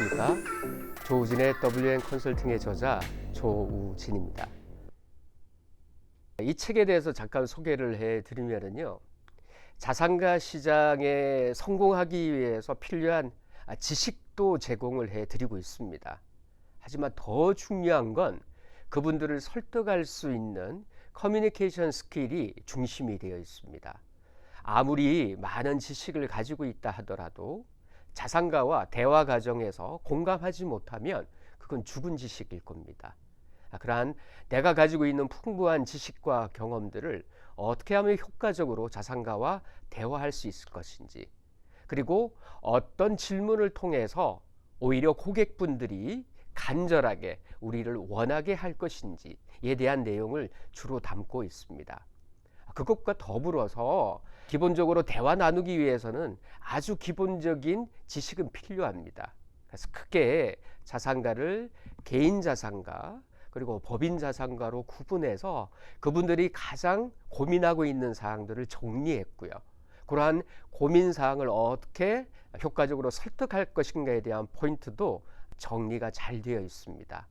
안녕하십니까. 조우진의 WN 컨설팅의 저자 조우진입니다. 이 책에 대해서 잠깐 소개를 해 드리면은요. 자산가 시장에 성공하기 위해서 필요한 지식도 제공을 해 드리고 있습니다. 하지만 더 중요한 건 그분들을 설득할 수 있는 커뮤니케이션 스킬이 중심이 되어 있습니다. 아무리 많은 지식을 가지고 있다 하더라도 자산가와 대화 과정에서 공감하지 못하면 그건 죽은 지식일 겁니다. 아, 그러한 내가 가지고 있는 풍부한 지식과 경험들을 어떻게 하면 효과적으로 자산가와 대화할 수 있을 것인지, 그리고 어떤 질문을 통해서 오히려 고객분들이 간절하게 우리를 원하게 할 것인지에 대한 내용을 주로 담고 있습니다. 그것과 더불어서 기본적으로 대화 나누기 위해서는 아주 기본적인 지식은 필요합니다. 그래서 크게 자산가를 개인 자산가 그리고 법인 자산가로 구분해서 그분들이 가장 고민하고 있는 사항들을 정리했고요. 그러한 고민 사항을 어떻게 효과적으로 설득할 것인가에 대한 포인트도 정리가 잘 되어 있습니다.